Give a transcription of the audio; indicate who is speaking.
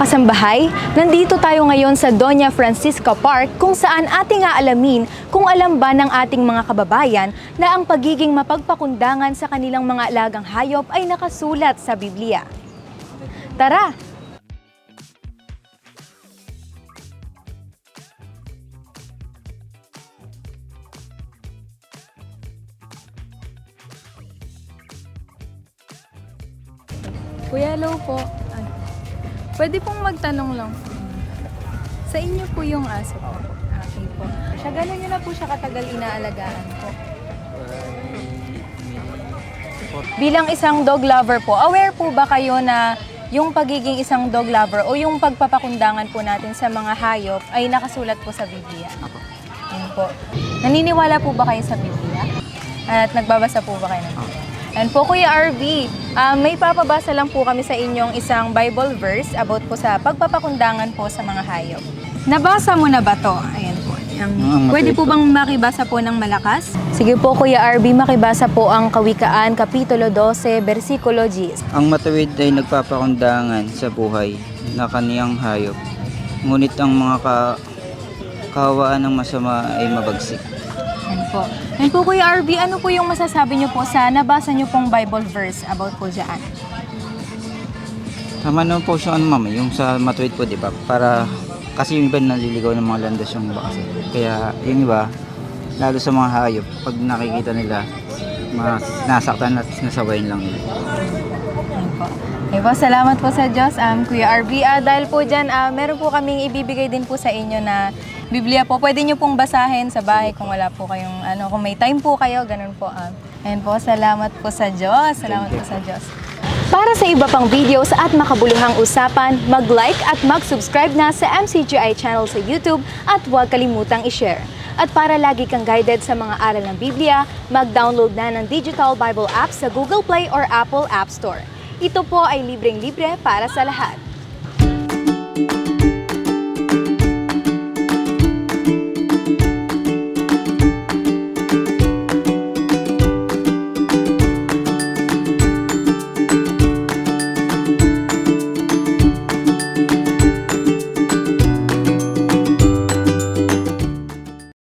Speaker 1: kasambahay, nandito tayo ngayon sa Doña Francisca Park kung saan ating aalamin kung alam ba ng ating mga kababayan na ang pagiging mapagpakundangan sa kanilang mga alagang hayop ay nakasulat sa Biblia. Tara! Kuya, hello po. Pwede pong magtanong lang. Sa inyo po yung aso po. Okay po. Siya gano'n nyo na po siya katagal inaalagaan po. Bilang isang dog lover po, aware po ba kayo na yung pagiging isang dog lover o yung pagpapakundangan po natin sa mga hayop ay nakasulat po sa Biblia?
Speaker 2: Ako.
Speaker 1: Yun po. Naniniwala po ba kayo sa Biblia? At nagbabasa po ba kayo ng Biblia? And po Kuya RV, ah, may papabasa lang po kami sa inyong isang Bible verse about po sa pagpapakundangan po sa mga hayop. Nabasa mo na ba to? Ayan po. Ang-
Speaker 2: Ang
Speaker 1: pwede po bang makibasa po ng malakas? Sige po Kuya RV, makibasa po ang Kawikaan, Kapitulo 12, versikulo 10.
Speaker 2: Ang matuwid ay nagpapakundangan sa buhay na kaniyang hayop. Ngunit ang mga ka kawaan ng masama ay mabagsik.
Speaker 1: Po. Yan po Kuya RV, ano po yung masasabi niyo po sa nabasa niyo pong Bible verse about po dyan?
Speaker 2: Tama naman po siya ano ma'am, yung sa matuwid po di ba? Para kasi yung iba naliligaw ng mga landas yung iba kasi. Kaya yung iba, lalo sa mga hayop, pag nakikita nila, mas nasaktan at nasawayin lang nila.
Speaker 1: Okay po, salamat po sa Diyos, um, Kuya RV. Ah, dahil po dyan, ah, meron po kaming ibibigay din po sa inyo na Biblia po. Pwede nyo pong basahin sa bahay kung wala po kayong, ano, kung may time po kayo, ganun po. Um. Ayun po, salamat po sa Diyos. Salamat po sa Diyos. Para sa iba pang videos at makabuluhang usapan, mag-like at mag-subscribe na sa MCGI channel sa YouTube at huwag kalimutang i-share. At para lagi kang guided sa mga aral ng Biblia, mag-download na ng Digital Bible app sa Google Play or Apple App Store. Ito po ay libreng-libre para sa lahat.